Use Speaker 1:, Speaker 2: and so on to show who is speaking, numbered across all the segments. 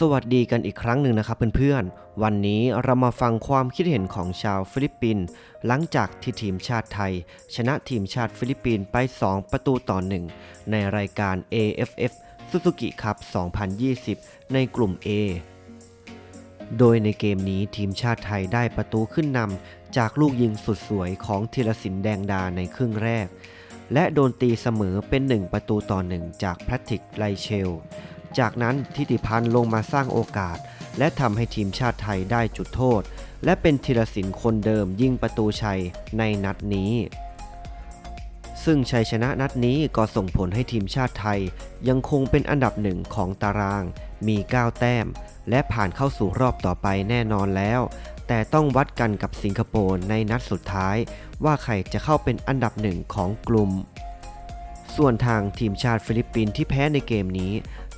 Speaker 1: สวัสดีกันอีกครั้งหนึ่งนะครับเพื่อนๆ วันนี้เรามาฟังความคิดเห็นของชาวฟิลิปปินส์หลังจากที่ทีมชาติไทย ชนะทีมชาติฟิลิปปินส์ไป 2 ประตูต่อ 1 ในรายการ AFF Suzuki Cup 2020 ในกลุ่ม A โดยในเกมนี้ทีมชาติไทยได้ประตูขึ้นนำจากลูกยิงสุดสวยของธีรศิลป์แดงดาในครึ่งแรก และโดนตีเสมอเป็น 1 ประตูต่อ 1 จากแพทริกไลเชล จากนั้นทิติพันธ์ลงมาสร้างโอกาส และทำให้ทีมชาติไทยได้จุดโทษ และเป็นธีรศิลป์คนเดิมยิงประตูชัยในนัดนี้ ซึ่งชัยชนะนัดนี้ก็ส่งผลให้ทีมชาติไทย ยังคงเป็นอันดับหนึ่งของตาราง มี 9 แต้ม และผ่านเข้าสู่รอบต่อไปแน่นอนแล้ว แต่ต้องวัดกันกับสิงคโปร์ในนัดสุดท้าย ว่าใครจะเข้าเป็นอันดับหนึ่งของกลุ่ม ส่วนทางทีมชาติฟิลิปปินส์ที่แพ้ในเกมนี้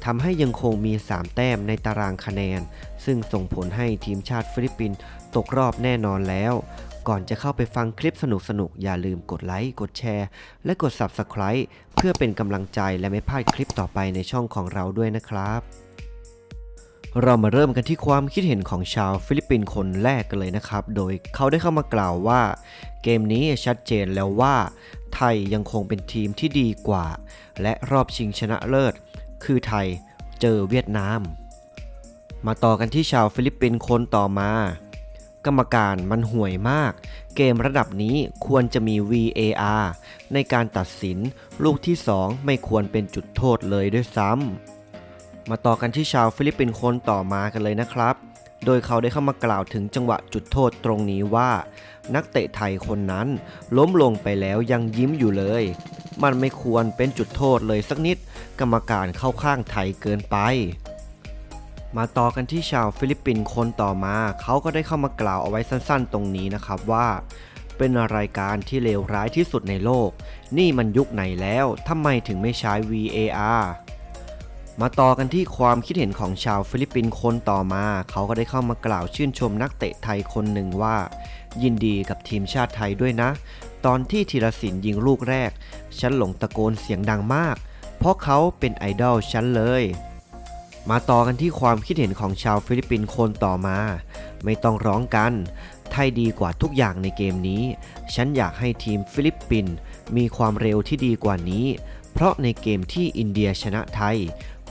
Speaker 1: ทำให้ยังคงมี 3 แต้มในตารางคะแนน ซึ่งส่งผลให้ทีมชาติฟิลิปปินส์ตกรอบแน่นอนแล้ว ก่อนจะเข้าไปฟังคลิปสนุกๆ อย่าลืมกดไลค์ กดแชร์ และกด Subscribe เพื่อเป็นกำลังใจและไม่พลาดคลิปต่อไปในช่องของเราด้วยนะครับ เรามาเริ่มกันที่ความคิดเห็นของชาวฟิลิปปินส์คนแรกกันเลยนะครับ โดยเขาได้เข้ามากล่าวว่า เกมนี้ชัดเจนแล้วว่า ไทยยังคงเป็นทีมที่ดีกว่า และรอบชิงชนะเลิศ คือไทยเจอเวียดนาม มาต่อกันที่ชาวฟิลิปปินส์คนต่อมา กรรมการมันห่วยมาก เกมระดับนี้ควรจะมี VAR ในการตัดสินลูกที่ 2 ไม่ควรเป็นจุดโทษเลยด้วยซ้ำมาต่อกันที่ชาวฟิลิปปินส์คนต่อมากันเลยนะครับ โดยเขาได้เข้ามากล่าวถึงจังหวะจุดโทษตรงนี้ว่า นักเตะไทยคนนั้นล้มลงไปแล้วยังยิ้มอยู่เลย มันไม่ควรเป็นจุดโทษเลยสักนิด กรรมการเข้าข้างไทยเกินไป มาต่อกันที่ชาวฟิลิปปินส์คนต่อมา เขาก็ได้เข้ามากล่าวเอาไว้สั้นๆ ตรงนี้นะครับว่าเป็นรายการที่เลวร้ายที่สุดในโลก นี่มันยุคไหนแล้ว ทำไมถึงไม่ใช้ VAR มาต่อกันที่ความคิดเห็นของชาวฟิลิปปินส์คนต่อมา เขาก็ได้เข้ามากล่าวชื่นชมนักเตะไทยคนหนึ่งว่า ยินดีกับทีมชาติไทยด้วยนะ ตอนที่ธีรศิลป์ยิงลูกแรก ฉันหลงตะโกนเสียงดังมาก เพราะเขาเป็นไอดอลฉันเลย มาต่อกันที่ความคิดเห็นของชาวฟิลิปปินส์คนต่อมา ไม่ต้องร้องกัน ไทยดีกว่าทุกอย่างในเกมนี้ ฉันอยากให้ทีมฟิลิปปินส์มีความเร็วที่ดีกว่านี้ เพราะในเกมที่อินเดียชนะไทย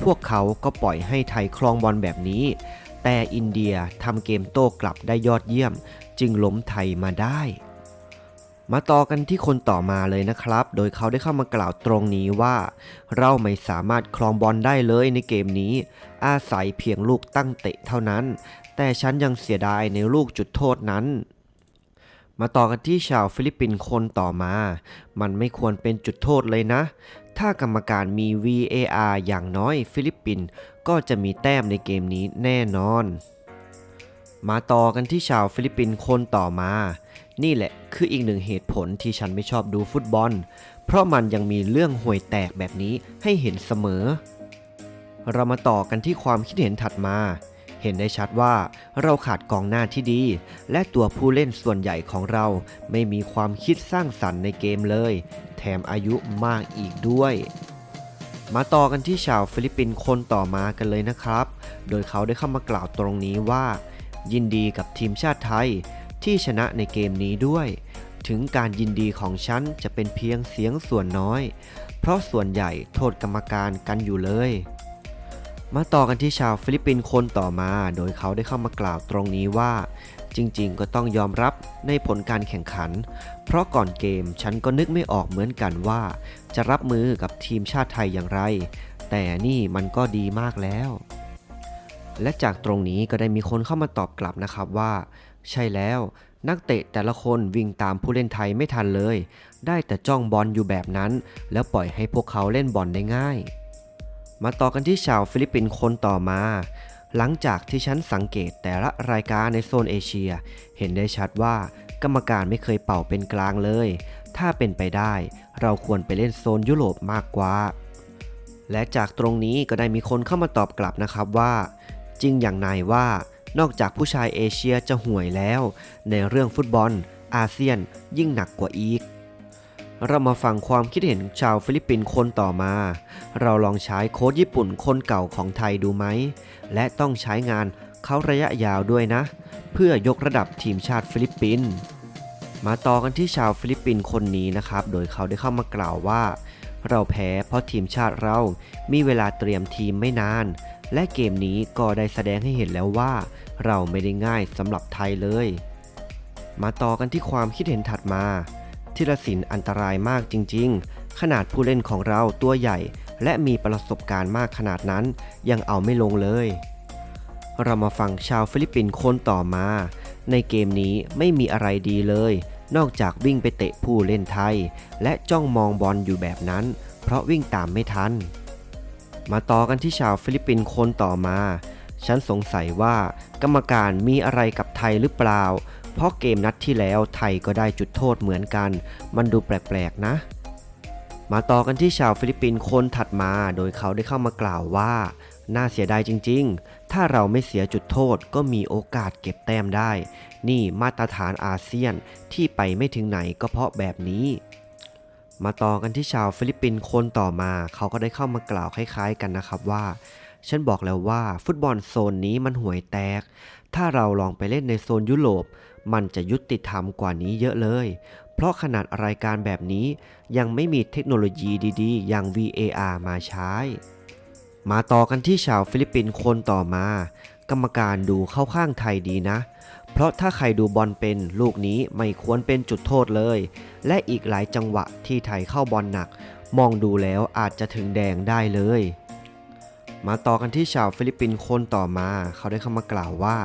Speaker 1: พวกเขาก็ปล่อยให้ไทยครองบอลแบบนี้ แต่อินเดียทำเกมโต้กลับได้ยอดเยี่ยม จึงล้มไทยมาได้ มาต่อกันที่คนต่อมาเลยนะครับ โดยเขาได้เข้ามากล่าวตรงนี้ว่า เราไม่สามารถครองบอลได้เลยในเกมนี้ อาศัยเพียงลูกตั้งเตะเท่านั้น แต่ฉันยังเสียดายในลูกจุดโทษนั้นมาต่อกันที่ชาวฟิลิปปินส์คนต่อมา มันไม่ควรเป็นจุดโทษเลยนะ ถ้ากรรมการมี VAR อย่างน้อยฟิลิปปินส์ก็จะมีแต้มในเกมนี้แน่นอน มาต่อกันที่ชาวฟิลิปปินส์คนต่อมา นี่แหละคืออีกหนึ่งเหตุผลที่ฉันไม่ชอบดูฟุตบอล เพราะมันยังมีเรื่องห่วยแตกแบบนี้ให้เห็นเสมอ เรามาต่อกันที่ความคิดเห็นถัดมา เห็นได้ชัดว่าเราขาดกองหน้าที่ดี และตัวผู้เล่นส่วนใหญ่ของเราไม่มีความคิดสร้างสรรค์ในเกมเลย แถมอายุมากอีกด้วย มาต่อกันที่ชาวฟิลิปปินส์คนต่อมากันเลยนะครับ โดยเขาได้เข้ามากล่าวตรงนี้ว่า ยินดีกับทีมชาติไทย ที่ชนะในเกมนี้ด้วย ถึงการยินดีของฉันจะเป็นเพียงเสียงส่วนน้อย เพราะส่วนใหญ่โทษกรรมการกันอยู่เลย มาต่อกันที่ชาวฟิลิปปินส์คนต่อมา โดยเขาได้เข้ามากล่าวตรงนี้ว่า จริงๆ ก็ต้องยอมรับในผลการแข่งขัน เพราะก่อนเกมฉันก็นึกไม่ออกเหมือนกันว่า จะรับมือกับทีมชาติไทยอย่างไร แต่นี่มันก็ดีมากแล้ว และจากตรงนี้ก็ได้มีคนเข้ามาตอบกลับนะครับว่า ใช่แล้วนักเตะแต่ละคนวิ่งตามผู้เล่นไทยไม่ทันเลย ได้แต่จ้องบอลอยู่แบบนั้น แล้วปล่อยให้พวกเขาเล่นบอลได้ง่าย มาต่อกันที่ชาวฟิลิปปินส์คนต่อมา หลังจากที่ฉันสังเกตแต่ละรายการในโซนเอเชีย เห็นได้ชัดว่ากรรมการไม่เคยเป่าเป็นกลางเลย ถ้าเป็นไปได้ เราควรไปเล่นโซนยุโรปมากกว่า และจากตรงนี้ก็ได้มีคนเข้ามาตอบกลับนะครับว่า จริงอย่างนายว่านอกจากผู้ชายเอเชียจะห่วยแล้ว ในเรื่องฟุตบอล อาเซียนยิ่งหนักกว่าอีก เรามาฟังความคิดเห็นชาวฟิลิปปินส์คนต่อมา เราลองใช้โค้ชญี่ปุ่นคนเก่าของไทยดูไหม และต้องใช้งานเขาระยะยาวด้วยนะ เพื่อยกระดับทีมชาติฟิลิปปินส์ มาต่อกันที่ชาวฟิลิปปินส์คนนี้นะครับ โดยเขาได้เข้ามากล่าวว่า เราแพ้เพราะทีมชาติเรา มีเวลาเตรียมทีมไม่นาน และเกมนี้ก็ได้แสดงให้เห็นแล้วว่า เราไม่ได้ง่ายสำหรับไทยเลย มาต่อกันที่ความคิดเห็นถัดมา ธีรศิลป์อันตรายมากจริง ๆ ขนาดผู้เล่นของเราตัวใหญ่ และมีประสบการณ์มากขนาดนั้น ยังเอาไม่ลงเลย เรามาฟังชาวฟิลิปปินส์คนต่อมา ในเกมนี้ไม่มีอะไรดีเลย นอกจากวิ่งไปเตะผู้เล่นไทย และจ้องมองบอลอยู่แบบนั้น เพราะวิ่งตามไม่ทัน มาต่อกันที่ชาวฟิลิปปินส์คนต่อมา ฉันสงสัยว่ากรรมการมีอะไรกับไทยหรือเปล่า เพราะเกมนัดที่แล้วไทยก็ได้จุดโทษเหมือนกัน มันดูแปลกๆนะ มาต่อกันที่ชาวฟิลิปปินส์คนถัดมาโดยเขาได้เข้ามากล่าวว่า น่าเสียดายจริง ๆ ถ้าเราไม่เสียจุดโทษก็มีโอกาสเก็บแต้มได้ นี่มาตรฐานอาเซียนที่ไปไม่ถึงไหนก็เพราะแบบนี้มาต่อกันที่ชาวฟิลิปปินส์คนต่อมา เขาก็ได้เข้ามากล่าวคล้ายๆกันนะครับว่า ฉันบอกแล้วว่าฟุตบอลโซนนี้มันห่วยแตก ถ้าเราลองไปเล่นในโซนยุโรป มันจะยุติธรรมกว่านี้เยอะเลย เพราะขนาดรายการแบบนี้ยังไม่มีเทคโนโลยีดีๆ อย่าง VAR มาใช้ มาต่อกันที่ชาวฟิลิปปินส์คนต่อมา กรรมการดูเข้าข้างไทยดีนะ เพราะถ้าใครดูบอลเป็นลูกนี้ไม่ควรเป็นจุดโทษเลย และอีกหลายจังหวะที่ไทยเข้าบอลหนัก มองดูแล้วอาจจะถึงแดงได้เลย มาต่อกันที่ชาวฟิลิปปินส์คนต่อมา เขาได้เข้ามากล่าวว่า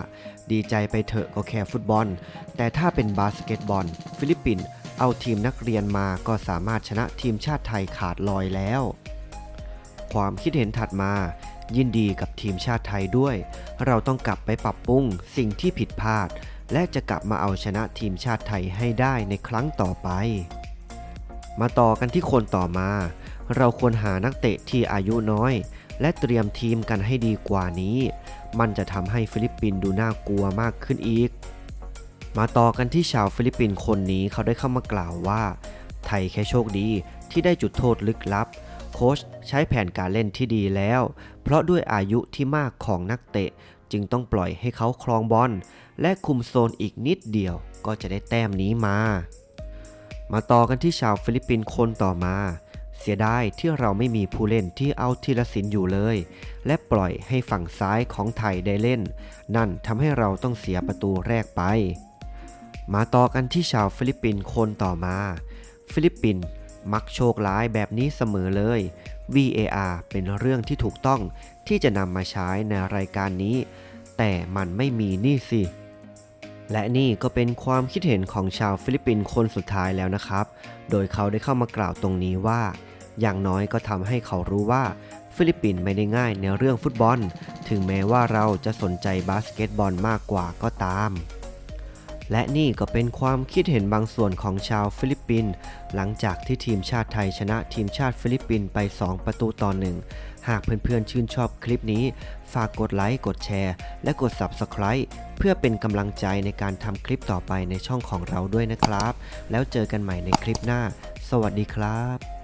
Speaker 1: ดีใจไปเถอะก็แค่ฟุตบอล แต่ถ้าเป็นบาสเกตบอล ฟิลิปปินส์เอาทีมนักเรียนมาก็สามารถชนะทีมชาติไทยขาดลอยแล้ว ความคิดเห็นถัดมา ยินดีกับทีมชาติไทยด้วย เราต้องกลับไปปรับปรุงสิ่งที่ผิดพลาด และจะกลับมาเอาชนะทีมชาติไทยให้ได้ในครั้งต่อไป มาต่อกันที่คนต่อมา เราควรหานักเตะที่อายุน้อย และเตรียมทีมกันให้ดีกว่านี้ มันจะทำให้ฟิลิปปินส์ดูน่ากลัวมากขึ้นอีก มาต่อกันที่ชาวฟิลิปปินส์คนนี้เขาได้เข้ามากล่าวว่า ไทยแค่โชคดีที่ได้จุดโทษลึกลับ โค้ชใช้แผนการเล่นที่ดีแล้ว เพราะด้วยอายุที่มากของนักเตะจึงต้องปล่อยให้เขาครองบอลและคุมโซนอีกนิดเดียวก็จะได้แต้มนี้มา มาต่อกันที่ชาวฟิลิปปินส์คนต่อมา เสียดายที่เราไม่มีผู้เล่นที่เอาทีละสินอยู่เลย และปล่อยให้ฝั่งซ้ายของไทยได้เล่น นั่นทำให้เราต้องเสียประตูแรกไป มาต่อกันที่ชาวฟิลิปปินส์คนต่อมา ฟิลิปปินส์มักโชคร้ายแบบนี้เสมอเลย VAR เป็นเรื่องที่ถูกต้องที่จะนำมาใช้ในรายการนี้ แต่มันไม่มีนี่สิ และนี่ก็เป็นความคิดเห็นของชาวฟิลิปปินส์คนสุดท้ายแล้วนะครับ โดยเขาได้เข้ามากล่าวตรงนี้ว่า อย่างน้อยก็ทำให้เขารู้ว่า ฟิลิปปินส์ไม่ได้ง่ายในเรื่องฟุตบอล ถึงแม้ว่าเราจะสนใจบาสเกตบอลมากกว่าก็ตาม และนี่ก็เป็นความคิดเห็นบางส่วนของชาวฟิลิปปินส์หลังจากที่ทีมชาติไทยชนะทีมชาติฟิลิปปินส์ไป 2 ประตูต่อหนึ่งหากเพื่อนๆชื่นชอบคลิปนี้ ฝากกดไลค์กดแชร์ และกด Subscribe เพื่อเป็นกำลังใจในการทำคลิปต่อไปในช่องของเราด้วยนะครับ แล้วเจอกันใหม่ในคลิปหน้า สวัสดีครับ